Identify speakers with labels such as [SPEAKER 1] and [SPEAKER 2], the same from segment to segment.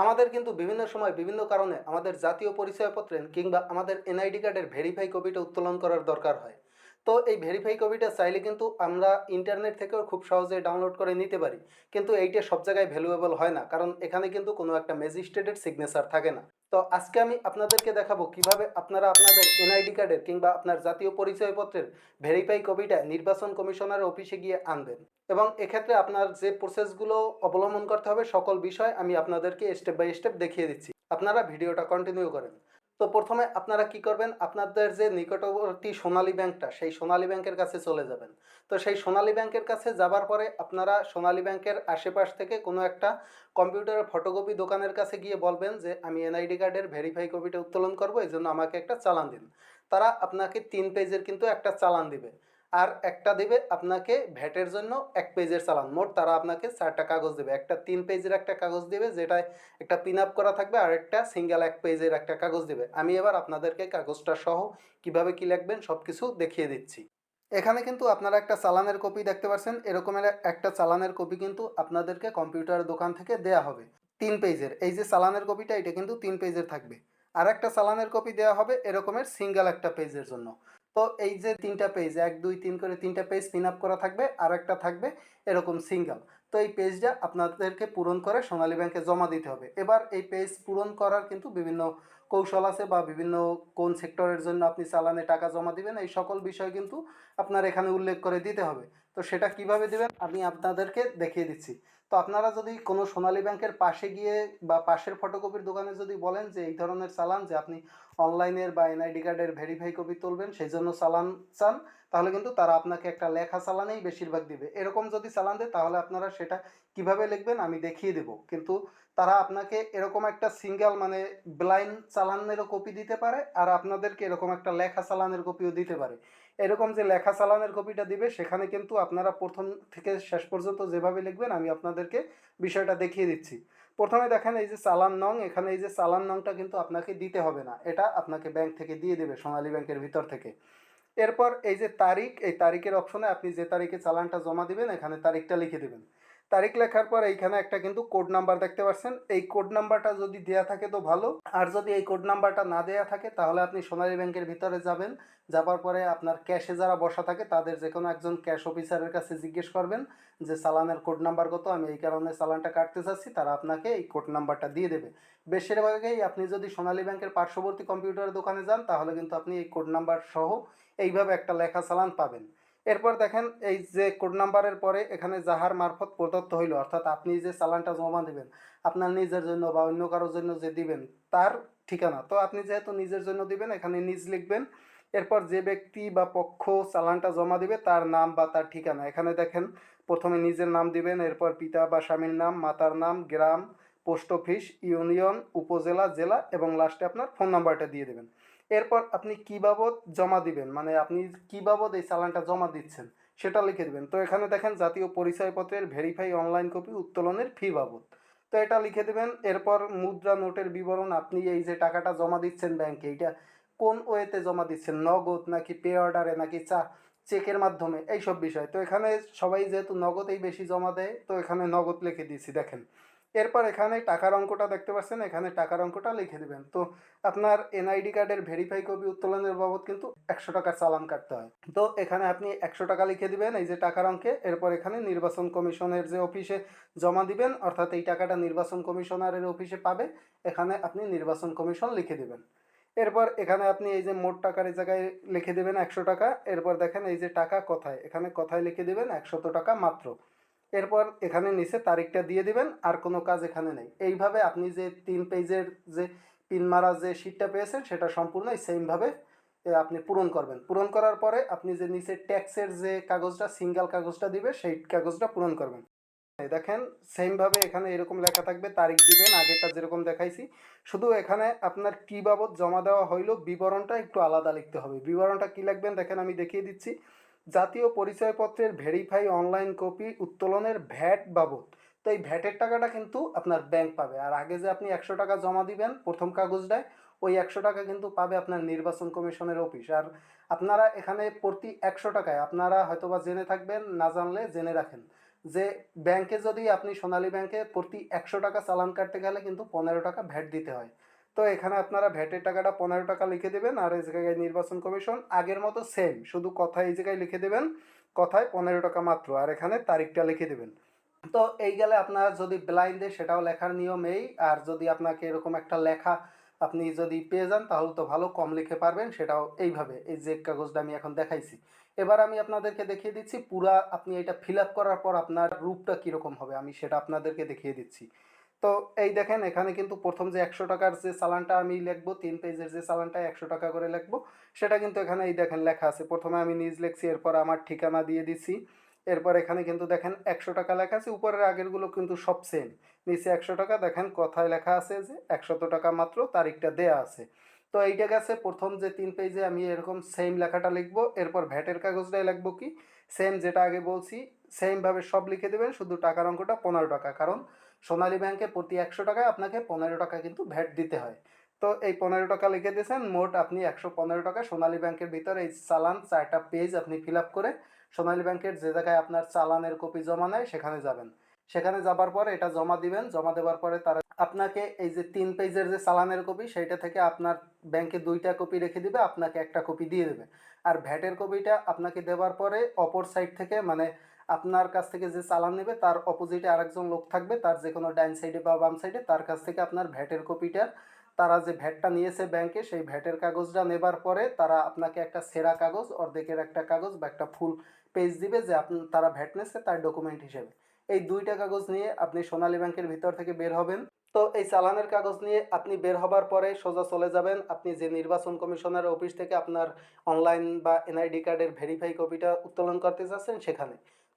[SPEAKER 1] আমাদের কিন্তু বিভিন্ন সময় বিভিন্ন কারণে আমাদের জাতীয় পরিচয়পত্রের কিংবা আমাদের এনআইডি কার্ডের ভেরিফাই কপিটা উত্তোলন করার দরকার হয়। তো এই ভেরিফাই কপিটা চাইলে কিন্তু আমরা ইন্টারনেট থেকেও খুব সহজে ডাউনলোড করে নিতে পারি। কিন্তু এইটা সব জায়গায় ভ্যালুয়েবল হয় না, কারণ এখানে কিন্তু কোনো একটা ম্যাজিস্ট্রেটের সিগনেচার থাকে না। তো আজকে আমি আপনাদেরকে দেখাবো কীভাবে আপনারা আপনাদের এনআইডি কার্ডের কিংবা আপনার জাতীয় পরিচয়পত্রের ভেরিফাই কপিটা নির্বাচন কমিশনারের অফিসে গিয়ে আনবেন। এবং এক্ষেত্রে আপনার যে প্রসেসগুলো অবলম্বন করতে হবে সকল বিষয় আমি আপনাদেরকে স্টেপ বাই স্টেপ দেখিয়ে দিচ্ছি। আপনারা ভিডিওটা কন্টিনিউ করেন। তো প্রথমে আপনারা কি করবেন? আপনাদের যে নিকটবর্তী সোনালী ব্যাংকটা, সেই সোনালী ব্যাংকের কাছে চলে যাবেন। তো সেই সোনালী ব্যাংকের কাছে যাবার পরে আপনারা সোনালী ব্যাংকের আশেপাশ থেকে কোনো একটা কম্পিউটারের ফটোকপি দোকানের কাছে গিয়ে বলবেন যে, আমি এনআইডি কার্ডের ভেরিফাই কপিটা উত্তোলন করব, এই জন্য আমাকে একটা চালান দিন। তারা আপনাকে তিন পেজের কিন্তু একটা চালান দিবে। আর একটা দেবে আপনাকে ভ্যাটের জন্য এক পেজের চালান। মোট তারা আপনাকে চারটা কাগজ দেবে। একটা তিন পেজের একটা কাগজ দেবে, যেটায় একটা পিন আপ করা থাকবে আর একটা সিঙ্গেল এক পেজের একটা কাগজ দেবে। আমি এবার আপনাদেরকে কাগজটা সহ কীভাবে কি লিখবেন সব কিছু দেখিয়ে দিচ্ছি। এখানে কিন্তু আপনারা একটা চালানের কপি দেখতে পাচ্ছেন। এরকমের একটা চালানের কপি কিন্তু আপনাদেরকে কম্পিউটার দোকান থেকে দেয়া হবে। তিন পেজের। এই যে চালানের কপিটা এটা কিন্তু তিন পেজের থাকবে। আর একটা চালানের কপি দেওয়া হবে এরকমের সিঙ্গেল একটা পেজের জন্য। তো এই যে তিনটা পেজ এক, দুই, তিন করে তিনটা পেজ পিন আপ করা থাকবে আর একটা থাকবে এরকম সিঙ্গেল তো এই পেজটা আপনাদেরকে পূরণ করে সোনালী ব্যাংকে জমা দিতে হবে। এবার এই পেজ পূরণ করার কিন্তু বিভিন্ন কৌশল আছে বা বিভিন্ন কোন সেক্টরের জন্য আপনি চালানে টাকা জমা দিবেন, এই সকল বিষয় কিন্তু আপনার এখানে উল্লেখ করে দিতে হবে। তো সেটা কীভাবে দিবেন আমি আপনাদেরকে দেখিয়ে দিচ্ছি। তো আপনারা যদি কোনো সোনালী ব্যাংকের পাশে গিয়ে বা পাশের ফটোকপির দোকানে যদি বলেন যে এই ধরনের চালান যে আপনি অনলাইনের বা এনআইডি কার্ডের ভেরিফাই কপি তুলবেন, সেই জন্য চালান চান, তাহলে কিন্তু তারা আপনাকে একটা লেখা চালানেই বেশিরভাগ দিবে। এরকম যদি চালান দেয়, তাহলে আপনারা সেটা কীভাবে লিখবেন আমি দেখিয়ে দেবো। কিন্তু তারা আপনাকে এরকম একটা সিঙ্গেল মানে ব্লাইন্ড চালানেরও কপি দিতে পারে, আর আপনাদেরকে এরকম একটা লেখা চালানের কপিও দিতে পারে। এরকম যে লেখা চালানের কপিটা দিবে, সেখানে কিন্তু আপনারা প্রথম থেকে শেষ পর্যন্ত যেভাবে লিখবেন, আমি আপনাদেরকে বিষয়টা দেখিয়ে দিচ্ছি। প্রথমে দেখেন এই যে চালান নং, এখানে এই যে চালান নংটা কিন্তু আপনাকে দিতে হবে না। এটা আপনাকে ব্যাংক থেকে দিয়ে দেবে, সোনালী ব্যাংকের ভিতর থেকে। এরপর এই যে তারিখ, এই তারিখের অপশনে আপনি যে তারিখে চালানটা জমা দিবেন, এখানে তারিখটা লিখে দেবেন। তারিখ লেখার পর এইখানে একটা কিন্তু কোড নাম্বার দেখতে পাচ্ছেন। এই কোড নাম্বারটা যদি দেয়া থাকে তো ভালো। আর যদি এই কোড নাম্বারটা না দেয়া থাকে, তাহলে আপনি সোনালী ব্যাংকের ভিতরে যাবেন। যাবার পরে আপনার ক্যাশে যারা বসা থাকে, তাদের যে কোনো একজন ক্যাশ অফিসারের কাছে জিজ্ঞেস করবেন যে চালানের কোড নাম্বার কত? আমি এই কারণে চালানটা কাটতে চাচ্ছি, তারা আপনাকে এই কোড নাম্বারটা দিয়ে দেবে। বেশিরভাগই আপনি যদি সোনালী ব্যাংকের পার্শ্ববর্তী কম্পিউটারের দোকানে যান, তাহলে কিন্তু আপনি এই কোড নাম্বার সহ এইভাবে একটা লেখা চালান পাবেন। এরপর দেখেন এই যে কোড নাম্বারের পরে এখানে যাহার মারফত প্রদত্ত হইল, অর্থাৎ আপনি যে চালানটা জমা দেবেন, আপনার নিজের জন্য বা অন্য কারোর জন্য যে দিবেন, তার ঠিকানা। তো আপনি যেহেতু নিজের জন্য দিবেন, এখানে নিজ লিখবেন। এরপর যে ব্যক্তি বা পক্ষ চালানটা জমা দিবে, তার নাম বা তার ঠিকানা। এখানে দেখেন, প্রথমে নিজের নাম দিবেন, এরপর পিতা বা স্বামীর নাম, মাতার নাম, গ্রাম পোস্ট অফিস, ইউনিয়ন, উপজেলা, জেলা এবং লাস্টে আপনার ফোন নাম্বারটা দিয়ে দেবেন। এরপর আপনি কী বাবদ জমা দিবেন? মানে আপনি কী বাবদ এই চালানটা জমা দিচ্ছেন? সেটা লিখে দেবেন। তো এখানে দেখেন জাতীয় পরিচয়পত্রের ভেরিফাই অনলাইন কপি উত্তোলনের ফি বাবদ। তো এটা লিখে দেবেন। এরপর মুদ্রা নোটের বিবরণ আপনি এই যে টাকাটা জমা দিচ্ছেন ব্যাংকে এইটা কোন ওয়েতে জমা দিচ্ছেন? নগদ নাকি পে অর্ডারে নাকি চা চেকের মাধ্যমে? এই সব বিষয়। তো এখানে সবাই যেহেতু নগদেই বেশি জমা দেয়, তো এখানে নগদ লিখে দিয়েছি। দেখেন এরপর এখানে টাকার অঙ্কটা দেখতে পাচ্ছেন, এখানে টাকার অঙ্কটা লিখে দেবেন। তো আপনার এনআইডি কার্ডের ভেরিফাই কপি উত্তোলনের বাবদ কিন্তু একশো টাকার চালান কাটতে হয়। তো এখানে আপনি একশো টাকা লিখে দিবেন, এই যে টাকার অঙ্কে, এরপর এখানে নির্বাচন কমিশনের যে অফিসে জমা দিবেন, অর্থাৎ এই টাকাটা নির্বাচন কমিশনারের অফিসে পাবে, এখানে আপনি নির্বাচন কমিশন লিখে দিবেন। এরপর এখানে আপনি এই যে মোট টাকার জায়গায় লিখে দেবেন একশো টাকা, এরপর দেখেন এই যে টাকা কোথায়, এখানে কোথায় লিখে দেবেন? একশত টাকা মাত্র। এরপর এখানে নিচে তারিখটা দিয়ে দিবেন, আর কোনো কাজ এখানে নেই। এইভাবে আপনি যে তিন পেজের যে পিন মারা যে শিটটা পেয়েছেন, সেটা সম্পূর্ণ সেমভাবে আপনি পূরণ করবেন। পূরণ করার পরে আপনি যে নিচে ট্যাক্সের যে কাগজটা সিঙ্গেল কাগজটা দিবে, সেই কাগজটা পূরণ করবেন। দেখেন সেমভাবে এখানে এরকম লেখা থাকবে, তারিখ দিবেন, আগেরটা যেরকম দেখাইছি। শুধু এখানে আপনার কী বাবদ জমা দেওয়া হইল, বিবরণটা একটু আলাদা লিখতে হবে। বিবরণটা কী লিখবেন, দেখেন আমি দেখিয়ে দিচ্ছি। জাতীয় পরিচয়পত্রের ভেরিফাই অনলাইন কপি উত্তোলনের ভ্যাট বাবদ। তো এই ভ্যাটের টাকাটা কিন্তু আপনার ব্যাংক পাবে। আর আগে যে আপনি একশো টাকা জমা দিবেন প্রথম কাগজটায়, ওই একশো টাকা কিন্তু পাবে আপনার নির্বাচন কমিশনের অফিস আর আপনারা এখানে প্রতি একশো টাকায়, আপনারা হয়তোবা জেনে থাকবেন, না জানলে জেনে রাখেন যে ব্যাংকে যদি আপনি সোনালী ব্যাংকে প্রতি একশো টাকা চালান কাটতে গেলে কিন্তু পনেরো টাকা ভ্যাট দিতে হয়। তো এখানে আপনারা ভ্যাটের টাকাটা পনেরো টাকা লিখে দেবেন আর এই জায়গায় নির্বাচন কমিশন আগের মতো সেম শুধু কথা এই জায়গায় লিখে দেবেন, কথায় পনেরো টাকা মাত্র আর এখানে তারিখটা লিখে দেবেন। তো এই গেলে আপনার যদি ব্লাইন্ডে সেটাও লেখার নিয়ম এই, আর যদি আপনাকে এরকম একটা লেখা আপনি যদি পেয়ে যান, তাহলে তো ভালো কম লিখে পারবেন, সেটাও এইভাবে, এই যে কাগজটা আমি এখন দেখাইছি। এবার আমি আপনাদেরকে দেখিয়ে দিচ্ছি, পুরা আপনি এটা ফিল আপ করার পর আপনার রূপটা কীরকম হবে, আমি সেটা আপনাদেরকে দেখিয়ে দিচ্ছি। তো এই দেখেন, এখানে কিন্তু প্রথম যে একশো টাকার যে চালানটা আমি লিখব, তিন পেজের যে চালানটা একশো টাকা করে লিখব, সেটা কিন্তু এখানে এই দেখেন লেখা আছে। প্রথমে আমি নিজ লিখছি, এরপর আমার ঠিকানা দিয়ে দিছি এরপর এখানে কিন্তু দেখেন একশো টাকা লেখা আছে, উপরের আগেরগুলো কিন্তু সব সেম নিচে একশো টাকা, দেখেন কথায় লেখা আছে যে একশত টাকা মাত্র, তারিখটা দেয়া আছে। তো এইটা গেছে, প্রথম যে তিন পেজে আমি এরকম সেম লেখাটা লিখব। এরপর ভ্যাটের কাগজটাই লিখব কি? সেম যেটা আগে বলছি সেমভাবে সব লিখে দেবেন, শুধু টাকার অঙ্কটা পনেরো টাকা। কারণ সোনালী ব্যাংকে প্রতি একশো টাকায় আপনাকে পনেরো টাকা কিন্তু ভ্যাট দিতে হয়। তো এই পনেরো টাকা লিখে দিয়েছেন, মোট আপনি একশো পনেরো টাকা সোনালী ব্যাংকের ভিতরে এই চালান চারটা পেজ আপনি ফিল আপ করে সোনালী ব্যাংকের যে জায়গায় আপনার চালানের কপি জমা নেয়, সেখানে যাবেন। সেখানে যাবার পরে এটা জমা দিবেন, জমা দেওয়ার পরে তারা আপনাকে এই যে তিন পেজের যে চালানের কপি সেইটা থেকে আপনার ব্যাংকে দুইটা কপি রেখে দিবে, আপনাকে একটা কপি দিয়ে দেবে। আর ভ্যাটের কপিটা আপনাকে দেওয়ার পরে অপর সাইড থেকে মানে আপনার কাছ থেকে যে চালান নেবে, তার অপোজিটে আরেকজন লোক থাকবে, তার যে কোনো ডাইন সাইডে বা বাম সাইডে তার কাছ থেকে আপনার ভ্যাটের কপিটা তারা যে ভ্যাটটা নিয়েছে ব্যাংকে সেই ভ্যাটের কাগজটা নেবার পরে তারা আপনাকে একটা সেরা কাগজ, অর্ধেকের একটা কাগজ বা একটা ফুল পেজ দিবে যে আপনি, তারা ভ্যাট নিয়েছে তার ডকুমেন্ট হিসেবে। এই দুইটা কাগজ নিয়ে আপনি সোনালী ব্যাংকের ভিতর থেকে বের হবেন। তো এই চালানের কাগজ নিয়ে আপনি বের হবার পরে সোজা চলে যাবেন। আপনি যে নির্বাচন কমিশনের অফিস থেকে আপনার অনলাইন বা এনআইডি কার্ডের ভেরিফাই কপিটা উত্তোলন করতে যাচ্ছেন সেখানে।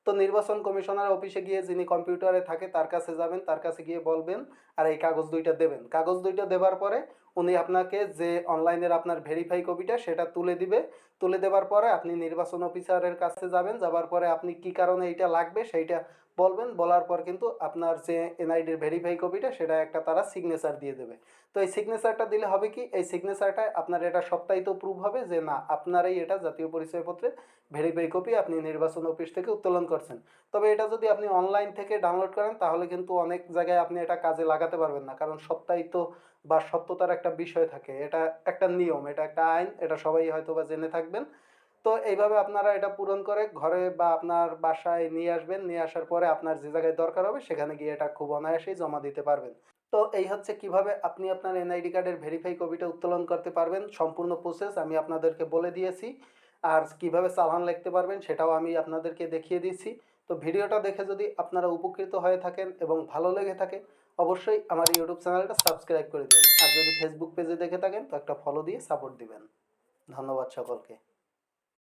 [SPEAKER 1] তো নির্বাচন কমিশনার অফিসে গিয়ে যিনি কম্পিউটারে থাকে, তার কাছে যাবেন, তার কাছে গিয়ে বলবেন আর এই কাগজ দুইটা দেবেন। কাগজ দুইটা দেবার পরে উনি আপনাকে যে অনলাইনের আপনার ভেরিফাই কপিটা সেটা তুলে দিবে। তুলে দেওয়ার পরে আপনি নির্বাচন অফিসারের কাছে যাবেন, যাবার পরে আপনি কি কারণে এইটা লাগবে সেইটা বলবেন, বলার পর কিন্তু আপনার যে এনআইডির ভেরিফাই কপিটা সেটা একটা তারা সিগনেচার দিয়ে দেবে। তো এই সিগনেচারটা দিলে হবে কি, এই সিগনেচারটা আপনার এটা সপ্তাহিত প্রুভ হবে যে না, আপনারই এটা জাতীয় পরিচয়পত্রের ভেরিফাই কপি আপনি নির্বাচন অফিস থেকে উত্তোলন করছেন। তবে এটা যদি আপনি অনলাইন থেকে ডাউনলোড করেন, তাহলে কিন্তু অনেক জায়গায় আপনি এটা কাজে লাগাতে পারবেন না, কারণ সপ্তাহিত বা সত্যতার একটা বিষয় থাকে, এটা একটা নিয়ম, এটা একটা আইন, এটা সবাই হয়তো বা জেনে থাকবেন। তো এইভাবে আপনারা এটা পূরণ করে ঘরে বা আপনার বাসায় নিয়ে আসবেন, নিয়ে আসার পরে আপনার যে জায়গায় দরকার হবে সেখানে গিয়ে এটা খুব অনায়াসেই জমা দিতে পারবেন। তো এই হচ্ছে কীভাবে আপনি আপনার এনআইডি কার্ডের ভেরিফাই কপিটা উত্তোলন করতে পারবেন, সম্পূর্ণ প্রসেস আমি আপনাদেরকে বলে দিয়েছি। আর কীভাবে চালান লিখতে পারবেন সেটাও আমি আপনাদেরকে দেখিয়ে দিচ্ছি তো ভিডিওটা দেখে যদি আপনারা উপকৃত হয়ে থাকেন এবং ভালো লেগে থাকে অবশ্যই আমার ইউটিউব চ্যানেলটা সাবস্ক্রাইব করে দিবেন। আর যদি ফেসবুক পেজে দেখে থাকেন, তো একটা ফলো দিয়ে সাপোর্ট দিবেন। ধন্যবাদ সকলকে।